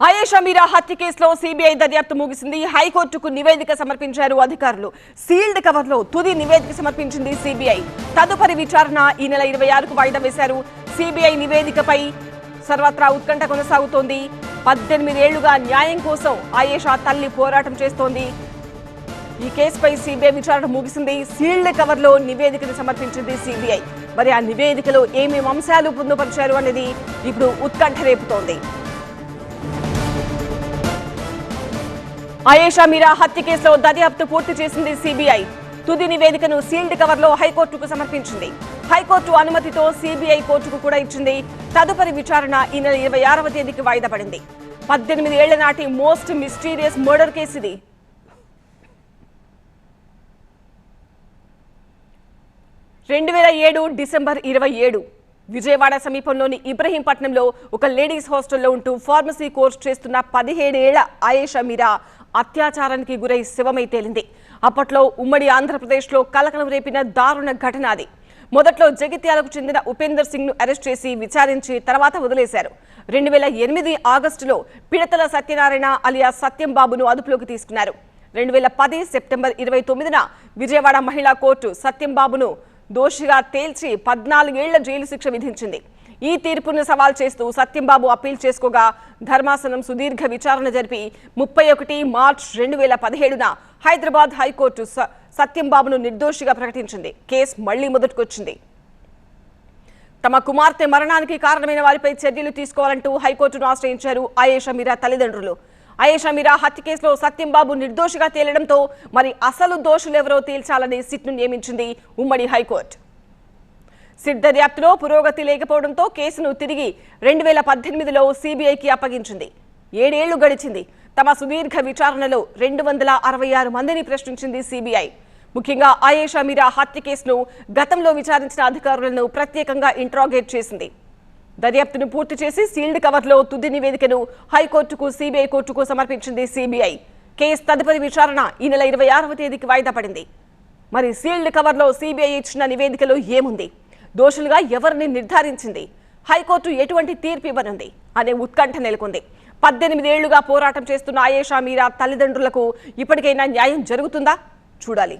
ఆయేషా మీరా హత్య కేసులో సిబిఐ దర్యాప్తు ముగిసింది. హైకోర్టుకు నివేదిక సమర్పించారు అధికారులు. సీల్డ్ కవర్లో తుది నివేదిక సమర్పించింది సిబిఐ. తదుపరి విచారణ ఈ నెల ఇరవై ఆరుకు వాయిదా వేశారు. సిబిఐ నివేదికపై సర్వత్రా ఉత్కంఠ కొనసాగుతోంది. పద్దెనిమిదేళ్ళుగా న్యాయం కోసం ఆయేషా తల్లి పోరాటం చేస్తోంది. ఈ కేసుపై సిబిఐ విచారణ ముగిసింది. సీల్డ్ కవర్లో నివేదికను సమర్పించింది సిబిఐ. మరి ఆ నివేదికలో ఏమేమి అంశాలు పొందుపరిచారు అనేది ఇప్పుడు ఉత్కంఠ రేపుతోంది. ఆయేషా మీరా హత్య కేసులో దర్యాప్తు పూర్తి చేసింది సిబిఐ. తుది నివేదికను సీల్డ్ కవర్లో హైకోర్టుకు సమర్పించింది. హైకోర్టు అనుమతితో సిబిఐ కోర్టుకు కూడా ఇచ్చింది. తదుపరి విచారణ ఈ నెల ఇరవై ఆరవ తేదీకి వాయిదా పడింది. పద్దెనిమిది ఏళ్ళ నాటి మోస్ట్ మిస్టీరియస్ మర్డర్ కేసు ఇది. రెండు వేల ఏడు డిసెంబర్ ఇరవై ఏడు. విజయవాడ సమీపంలోని ఇబ్రహీంపట్నంలో ఒక లేడీస్ హాస్టల్లో ఉంటూ ఫార్మసీ కోర్స్ చేస్తున్న పదిహేడేళ్ళ ఆయేషా మీరా అత్యాచారానికి గురై శివమై తేలింది. అప్పట్లో ఉమ్మడి ఆంధ్రప్రదేశ్లో కలకలం రేపిన దారుణ ఘటన అది. మొదట్లో జగిత్యాలకు చెందిన ఉపేందర్ సింగ్ను అరెస్ట్ చేసి విచారించి తర్వాత వదిలేశారు. రెండు వేల ఎనిమిది ఆగస్టులో పిడతల సత్యనారాయణ అలియా సత్యం బాబును అదుపులోకి తీసుకున్నారు. రెండు వేల పది సెప్టెంబర్ ఇరవై తొమ్మిదిన విజయవాడ మహిళా కోర్టు సత్యం బాబును దోషిగా తేల్చి పద్నాలుగేళ్ళ జైలు శిక్ష విధించింది. ఈ తీర్పును సవాల్ చేస్తూ సత్యంబాబు అప్పీల్ చేసుకోగా ధర్మాసనం సుదీర్ఘ విచారణ జరిపి ముప్పై ఒకటి మార్చ్ రెండు వేల పదిహేడున హైదరాబాద్ హైకోర్టు స- సత్యంబాబును నిర్దోషిగా ప్రకటించింది. కేసు మళ్ళీ మొదటికొచ్చింది. తమ కుమార్తె మరణానికి కారణమైన వారిపై చర్యలు తీసుకోవాలంటూ హైకోర్టును ఆశ్రయించారు ఆయేషా మీరా తల్లిదండ్రులు. ఆయేషా మీరా హత్య కేసులో సత్యంబాబు నిర్దోషిగా తేలడంతో మరి అసలు దోషులెవరో తేల్చాలని సిట్ను నియమించింది ఉమ్మడి హైకోర్టు. సిట్ దర్యాప్తులో పురోగతి లేకపోవడంతో కేసును తిరిగి రెండు వేల పద్దెనిమిదిలో సిబిఐకి అప్పగించింది. ఏడేళ్ళు గడిచింది. తమ సుదీర్ఘ విచారణలో రెండు వందల అరవై ఆరు మందిని ప్రశ్నించింది సిబిఐ. ముఖ్యంగా ఆయేషా మీరా హత్య కేసును గతంలో విచారించిన అధికారులను ప్రత్యేకంగా ఇంట్రాగేట్ చేసింది. దర్యాప్తును పూర్తి చేసి సీల్డ్ కవర్లో తుది నివేదికను హైకోర్టుకు సిబిఐ కోర్టుకు సమర్పించింది సిబిఐ. కేసు తదుపరి విచారణ ఈ నెల ఇరవై ఆరవ తేదీకి వాయిదా పడింది. మరి సీల్డ్ కవర్లో సిబిఐ ఇచ్చిన నివేదికలో ఏముంది? దోషులుగా ఎవరిని నిర్ధారించింది? హైకోర్టు ఎటువంటి తీర్పు ఇవ్వనుంది? అనే ఉత్కంఠ నెలకొంది. పద్దెనిమిదేళ్ళుగా పోరాటం చేస్తున్న ఆయేషా మీరా తల్లిదండ్రులకు ఇప్పటికైనా న్యాయం జరుగుతుందా? చూడాలి.